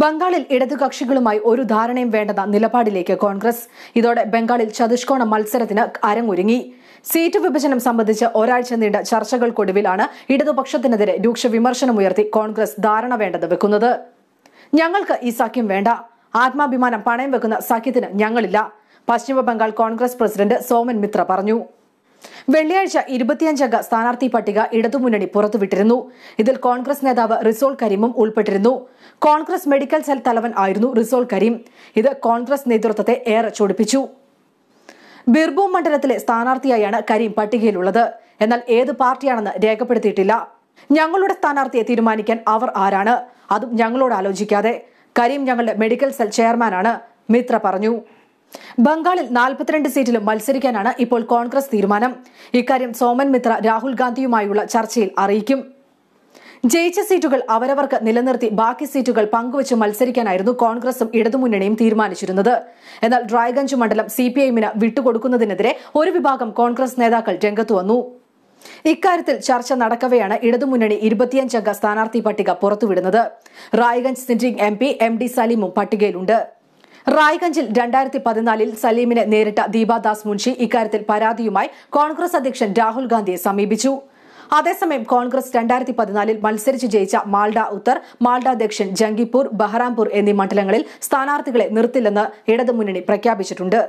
ബംഗാളിൽ ഇടതുകക്ഷികളുമായി ഒരു ധാരണയും വേണ്ടെന്ന നിലപാടിലേക്ക് കോൺഗ്രസ്. ഇതോടെ ബംഗാളിൽ ചതുഷ്കോണ മത്സരത്തിന് അരങ്ങൊരുങ്ങി. സീറ്റ് വിഭജനം സംബന്ധിച്ച് ഒരാഴ്ച നീണ്ട ചർച്ചകൾക്കൊടുവിലാണ് ഇടതുപക്ഷത്തിനെതിരെ രൂക്ഷ വിമർശനമുയർത്തി കോൺഗ്രസ് ധാരണ വേണ്ടത് വെക്കുന്നത്. ഞങ്ങൾക്ക് ഈ സഖ്യം വേണ്ട. ആത്മാഭിമാനം പണയം വെക്കുന്ന സഖ്യത്തിന് ഞങ്ങളില്ല. പശ്ചിമ ബംഗാൾ കോൺഗ്രസ് പ്രസിഡന്റ് സോമൻ മിത്ര പറഞ്ഞു. വെള്ളിയാഴ്ച ഇരുപത്തിയഞ്ചംഗ സ്ഥാനാർത്ഥി പട്ടിക ഇടതുമുന്നണി പുറത്തുവിട്ടിരുന്നു. ഇതിൽ കോൺഗ്രസ് നേതാവ് റിസോൾ കരീമും ഉൾപ്പെട്ടിരുന്നു. കോൺഗ്രസ് മെഡിക്കൽ സെൽ തലവൻ ആയിരുന്നു റിസോൾ കരീം. ഇത് കോൺഗ്രസ് നേതൃത്വത്തെ ഏറെ ചൊടിപ്പിച്ചു. ബിർഭൂം മണ്ഡലത്തിലെ സ്ഥാനാർത്ഥിയായാണ് കരീം പട്ടികയിലുള്ളത്. എന്നാൽ ഏത് പാർട്ടിയാണെന്ന് രേഖപ്പെടുത്തിയിട്ടില്ല. ഞങ്ങളുടെ സ്ഥാനാർത്ഥിയെ തീരുമാനിക്കാൻ അവർ ആരാണ്? അതും ഞങ്ങളോട് ആലോചിക്കാതെ. കരീം ഞങ്ങളുടെ മെഡിക്കൽ സെൽ ചെയർമാനാണ് മിത്ര പറഞ്ഞു. ബംഗാളിൽ നാൽപ്പത്തിരണ്ട് സീറ്റിലും മത്സരിക്കാനാണ് ഇപ്പോൾ കോൺഗ്രസ് തീരുമാനം. ഇക്കാര്യം സോമൻ മിത്ര രാഹുൽ ഗാന്ധിയുമായുള്ള ചർച്ചയിൽ അറിയിക്കും. ജയിച്ച സീറ്റുകൾ അവരവർക്ക് നിലനിർത്തി ബാക്കി സീറ്റുകൾ പങ്കുവച്ച് മത്സരിക്കാനായിരുന്നു കോൺഗ്രസും ഇടതുമുന്നണിയും തീരുമാനിച്ചിരുന്നത്. എന്നാൽ ഡ്രായ്ഗഞ്ച് മണ്ഡലം സി പി ഐഎമ്മിന് വിട്ടുകൊടുക്കുന്നതിനെതിരെ ഒരു വിഭാഗം കോൺഗ്രസ് നേതാക്കൾ രംഗത്തു വന്നു. ഇക്കാര്യത്തിൽ ചർച്ച നടക്കവെയാണ് ഇടതുമുന്നണി ഇരുപത്തിയഞ്ചംഗ സ്ഥാനാർത്ഥി പട്ടിക പുറത്തുവിടുന്നത്. Raiganj sitting M P M D സലീമും പട്ടികയിലുണ്ട്. റായ്ഗഞ്ചിൽ രണ്ടായിരത്തി പതിനാലിൽ സലീമിനെ നേരിട്ട ദീപാദാസ് മുൻഷി ഇക്കാര്യത്തിൽ പരാതിയുമായി കോൺഗ്രസ് അധ്യക്ഷൻ രാഹുൽ ഗാന്ധിയെ സമീപിച്ചു. അതേസമയം കോൺഗ്രസ് രണ്ടായിരത്തി പതിനാലിൽ മത്സരിച്ച് ജയിച്ച മാൾഡ ഉത്തർ മാൾഡ ദക്ഷിൺ ജംഗിപ്പൂർ ബഹ്റാംപൂർ എന്നീ മണ്ഡലങ്ങളിൽ സ്ഥാനാർത്ഥികളെ നിർത്തില്ലെന്ന് ഇടതുമുന്നണി പ്രഖ്യാപിച്ചിട്ടുണ്ട്.